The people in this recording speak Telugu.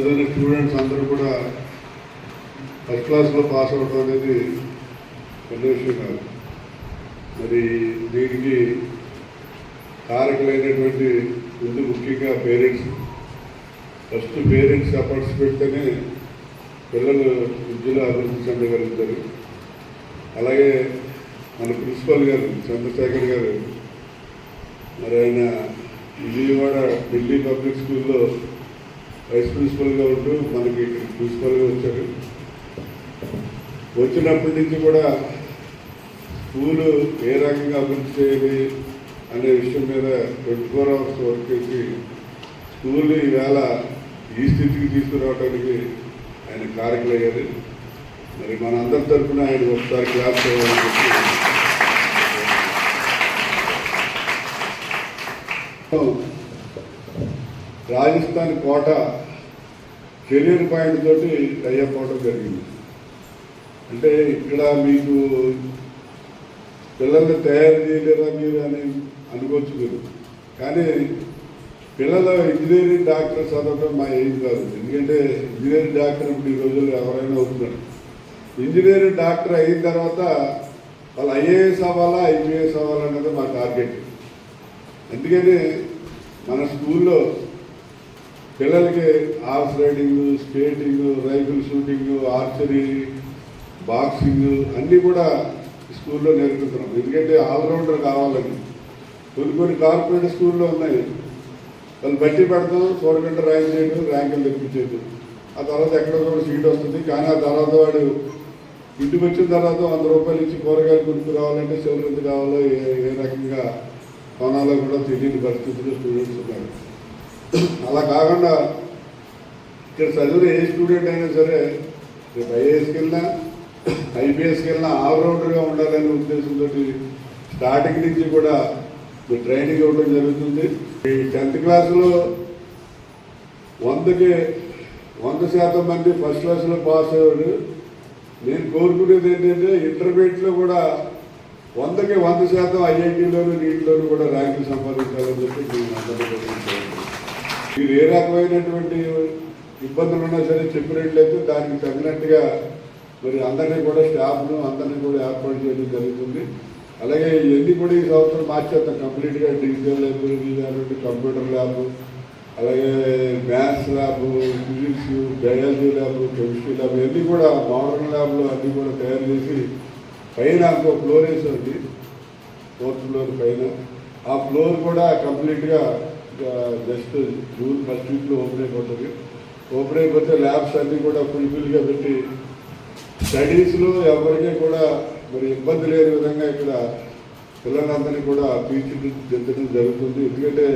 చదివిన స్టూడెంట్స్ అందరూ కూడా ఫస్ట్ క్లాస్లో పాస్ అవడం అనేది పెద్ద విషయం కాదు. మరి దీనికి కారకులైనటువంటి ముందు ముఖ్యంగా పేరెంట్స్ ఫస్ట్ పేరెంట్స్ ఎఫర్ట్స్ పెడితేనే పిల్లలు విద్యలో అభివృద్ధి చెందగలుగుతారు. అలాగే మన ప్రిన్సిపల్ గారు చంద్రశేఖర్ గారు మరి ఆయన విజయవాడ ఢిల్లీ పబ్లిక్ స్కూల్లో వైస్ ప్రిన్సిపల్గా ఉంటూ మనకి ప్రిన్సిపల్గా వచ్చారు వచ్చినప్పటి నుంచి కూడా స్కూలు ఏ రకంగా అభివృద్ధి చేయాలి అనే విషయం మీద ట్వంటీ ఫోర్ అవర్స్ వర్క్ చేసి స్కూల్ని ఈవేళ ఈ స్థితికి తీసుకురావడానికి ఆయన కారకులయ్యారు. మరి మన అందరి తరఫున ఆయన ఒకసారి క్లాస్ చేయాలని చెప్పి రాజస్థాన్ కోట కెరీర్ పాయింట్ తోటి టైఅప్ అవడం జరిగింది. అంటే ఇక్కడ మీకు పిల్లల్ని తయారు చేయలేరా మీరు అని అనుకోవచ్చు మీరు. కానీ పిల్లలు ఇంజనీరింగ్ డాక్టర్ చదవడం మా ఏం కాదు. ఎందుకంటే ఇంజనీరింగ్ డాక్టర్ ఇప్పుడు ఈ రోజుల్లో ఎవరైనా అవుతున్నారు. ఇంజనీరింగ్ డాక్టర్ అయిన తర్వాత వాళ్ళు ఐఏఎస్ అవ్వాలా ఐపీఎస్ అవ్వాలన్నది మా టార్గెట్. అందుకని మన స్కూల్లో పిల్లలకి horse riding skating rifle shooting archery boxing అన్నీ కూడా స్కూల్లో నేర్పిస్తున్నాం. ఎందుకంటే ఆల్రౌండర్ కావాలని. కొన్ని కొన్ని కార్పొరేట్ స్కూల్లో ఉన్నాయి. వాళ్ళు బట్టి పెడతాం చూడకుండా ర్యాంక్ చేయడం ర్యాంకులు తెప్పించేది ఆ తర్వాత ఎక్కడో కూడా సీట్ వస్తుంది. కానీ ఆ తర్వాత వాడు ఇంటికి వచ్చిన తర్వాత వంద రూపాయలు ఇచ్చి కూరగాయలు కొనుక్కు రావాలంటే చివరి కావాలో ఏ ఏ రకంగా కొనాలో కూడా తెలియని పరిస్థితులు స్టూడెంట్స్ ఉన్నారు. అలా కాకుండా ఇక్కడ చదివిన ఏ స్టూడెంట్ అయినా సరే రేపు ఐఏఎస్కి వెళ్ళినా ఐపీఎస్కి వెళ్ళినా ఆల్రౌండర్గా ఉండాలనే ఉద్దేశంతో స్టార్టింగ్ నుంచి కూడా మీరు ట్రైనింగ్ ఇవ్వడం జరుగుతుంది. ఈ టెన్త్ క్లాసులో వందకి వంద శాతం మంది ఫస్ట్ క్లాస్లో పాస్ అయ్యారు నేను కోరుకునేది ఏంటంటే ఇంటర్మీడియట్లో కూడా వందకి వంద శాతం ఐఐటీలోను నీటిలోను కూడా ర్యాంకులు సంపాదించాలని చెప్పి నేను అందరూ మీరు ఏ రకమైనటువంటి ఇబ్బందులు ఉన్నా సరే చెప్పినట్లయితే దానికి తగినట్టుగా మరి అందరినీ కూడా స్టాఫ్ను అందరినీ కూడా ఏర్పాటు చేయడం జరుగుతుంది. అలాగే ఇవన్నీ కూడా ఈ సంవత్సరం మార్చేస్తాం కంప్లీట్గా డిజిటల్ లైబ్రరీ కానివ్వండి కంప్యూటర్ ల్యాబ్ అలాగే maths lab physics biology lab chemistry lab ఇవన్నీ కూడా మోడర్న్ ల్యాబ్లు అన్నీ కూడా తయారు చేసి పైన ఒక ఫ్లోర్ వేసింది ఫోర్త్ ఫ్లోర్ పైన. ఆ ఫ్లోర్ కూడా కంప్లీట్గా జస్ట్ జూన్ ఫస్ట్ వీక్లో ఓపెన్ అయిపోతుంది. ఓపెన్ అయిపోతే ల్యాబ్స్ అన్నీ కూడా ఫుల్ఫిల్గా పెట్టి స్టడీస్లో ఎవరికీ కూడా మరి ఇబ్బంది లేని విధంగా ఇక్కడ పిల్లలందరినీ కూడా తీర్చిదిద్దడం జరుగుతుంది. ఎందుకంటే